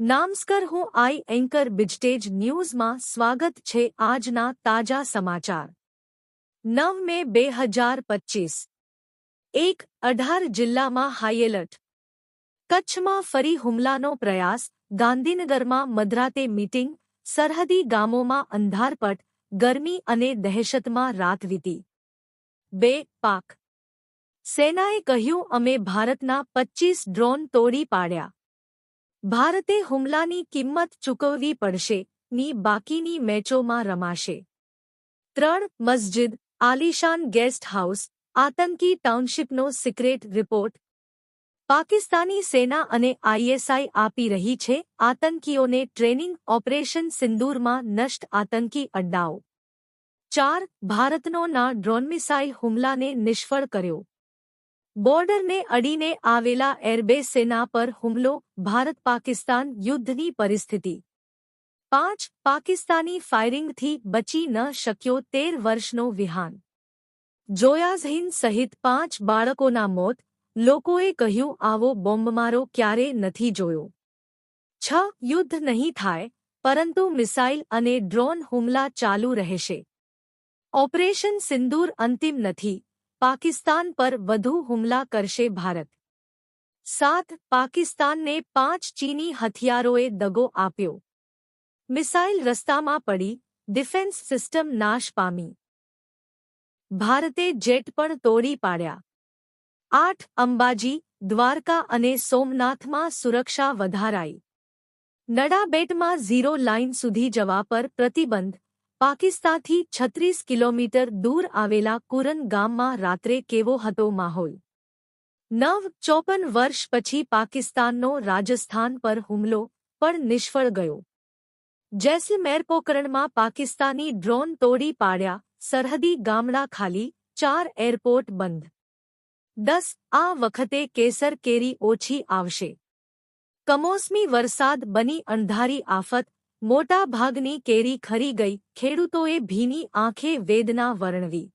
નામસ્કર હું આઈ એન્કર બિજટેજ ન્યૂઝમાં સ્વાગત છે આજના તાજા સમાચાર નવ મે બે હજાર પચ્ચીસ એક અઢાર જિલ્લામાં હાઈએલર્ટ કચ્છમાં ફરી હુમલાનો પ્રયાસ ગાંધીનગરમાં મધરાતે મીટિંગ સરહદી ગામોમાં અંધારપટ ગરમી અને દહેશતમાં રાત વીતી બે પાક સેનાએ કહ્યું અમે ભારતના પચ્ચીસ ડ્રોન તોડી પાડ્યા ભારતે હુમલાની કિંમત ચૂકવવી પડશે, ની બાકીની મેચોમાં રમાશે. ત્રણ, મસ્જિદ, આલિશાન ગેસ્ટ હાઉસ, આતંકી ટાઉનશીપનો સિક્રેટ રિપોર્ટ. પાકિસ્તાની સેના અને આઈએસઆઈ આપી રહી છે આતંકીઓને ટ્રેનિંગ ઓપરેશન સિંદૂરમાં નષ્ટ આતંકી અડ્ડાઓ. ચાર, ભારતનો ના ડ્રોન મિસાઇલ હુમલાને નિષ્ફળ કર્યો. બોર્ડરને અડીને આવેલા એરબેસ સેના પર હુમલો, ભારત પાકિસ્તાન યુદ્ધની પરિસ્થિતિ. પાંચ, પાકિસ્તાની ફાયરિંગથી બચી ન શક્યો તેર વર્ષનો વિહાન. જોયાઝહીન સહિત પાંચ બાળકોના મોત, લોકોએ કહ્યું, આવો બોમ્બમારો ક્યારે નથી જોયો. છ, યુદ્ધ નહીં થાય, પરંતુ મિસાઇલ અને ડ્રોન હુમલા ચાલુ રહેશે. ઓપરેશન સિંદૂર અંતિમ નથી. પાકિસ્તાન પર વધુ હુમલા કરશે ભારત સાત પાકિસ્તાનને પાંચ ચીની હથિયારોએ દગો આપ્યો મિસાઇલ રસ્તામાં પડી ડિફેન્સ સિસ્ટમ નાશ પામી ભારતે જેટ પણ તોડી પાડ્યા આઠ અંબાજી દ્વારકા અને સોમનાથમાં સુરક્ષા વધારાઈ નડાબેટમાં ઝીરો લાઇન સુધી જવા પર પ્રતિબંધ પાકિસ્તાનથી છત્રીસ કિલોમીટર દૂર આવેલા કુરન ગામમાં રાત્રે કેવો હતો માહોલ? નવ ચોપન વર્ષ પછી પાકિસ્તાનનો રાજસ્થાન પર હુમલો પણ નિષ્ફળ ગયો. જેસલમેર પોકરણમાં પાકિસ્તાની ડ્રોન તોડી પાડ્યા સરહદી ગામડા ખાલી ચાર એરપોર્ટ બંધ. દસ, આ વખતે કેસર કેરી ઓછી આવશે. કમોસમી વરસાદ બની અણધારી આફત મોટા ભાગની કેરી ખરી ગઈ ખેડૂતોએ ભીની આંખે વેદના વર્ણવી.